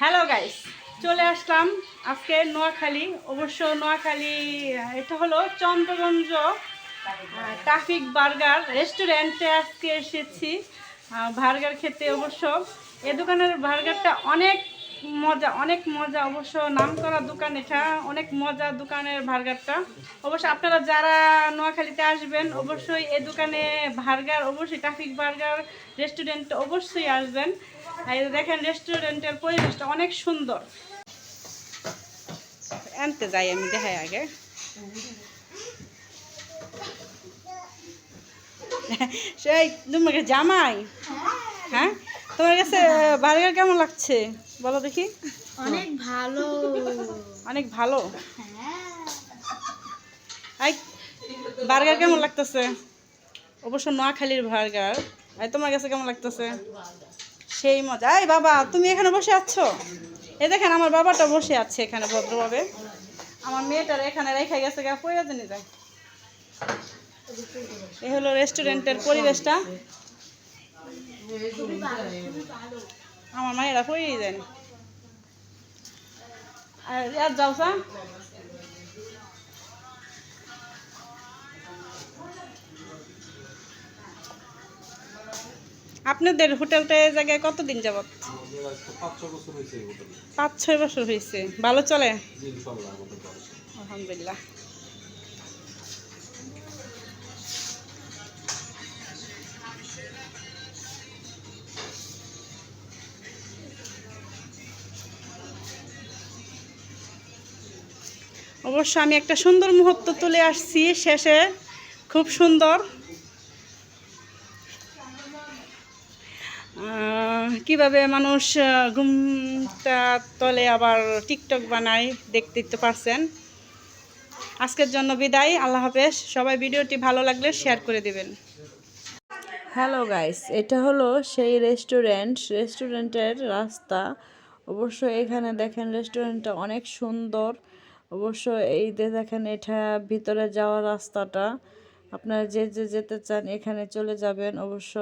Hello guys চলে আসলাম আজকে নোয়াখালী। অবশ্য নোয়াখালী, এটা হলো চন্দ্রগঞ্জ ট্রাফিক বার্গার রেস্টুরেন্টে আজকে এসেছি। বার্গার খেতে অবশ্য। এ দোকানের বার্গারটা অনেক মজা, অনেক মজা। অবশ্য নাম করা দোকান এটা, অনেক মজা দোকানের বার্গারটা। অবশ্য আপনারা যারা নোয়াখালীতে আসবেন, অবশ্যই এ দোকানে বার্গার, অবশ্যই ট্রাফিক বার্গার, রেস্টুরেন্ট অবশ্যই আসবেন। এই দেখেন রেস্টুরেন্টের পরিবেশটা অনেক সুন্দর। আনতে যাই আমি, দেখাই আগে। সেই, তোমাকে জামাই? হ্যাঁ? তোমার কাছে বার্গার কেমন লাগছে? বলো দেখি। অনেক ভালো। অনেক ভালো? হ্যাঁ। বার্গার কেমন লাগতেছে? অবশ্য নোয়াখালীর বার্গার। আই তোমার কাছে কেমন লাগতেছে? সেই মজা। এই বাবা তুমি এখানে বসে আছো? এ দেখেন আমার বাবাটা বসে আছে এখানে ভদ্রভাবে। আমার মেয়েটার এখানে রেখে গেছে গা প্রয়োজনই যায়। এ হলো রেস্টুরেন্টের পরিবেশটা। আমার মায়েরা পড়েই যায় না। আর আর যাও সা। আপনাদের হোটেলটা এই জায়গায় কতদিন যাবত আমাদের পাঁচ ছয় বছর হয়েছে। ভালো চলে। আলহামদুলিল্লাহ। অবশ্য আমি একটা সুন্দর মুহূর্ত তুলে আসছি শেষে। খুব সুন্দর। কীভাবে মানুষ ঘুমটা তলে আবার টিকটক বানায় দেখতে তো পারছেন। আজকের জন্য বিদায়, আল্লাহ হাফেজ। সবাই ভিডিওটি ভালো লাগলে শেয়ার করে দিবেন। হ্যালো গাইস, এটা হলো সেই রেস্টুরেন্ট। রেস্টুরেন্টের রাস্তা। অবশ্য এখানে দেখেন রেস্টুরেন্টটা অনেক সুন্দর। অবশ্য এই যে দেখেন, এটা ভিতরে যাওয়ার রাস্তাটা। আপনারা যে যে যেতে চান এখানে চলে যাবেন অবশ্য।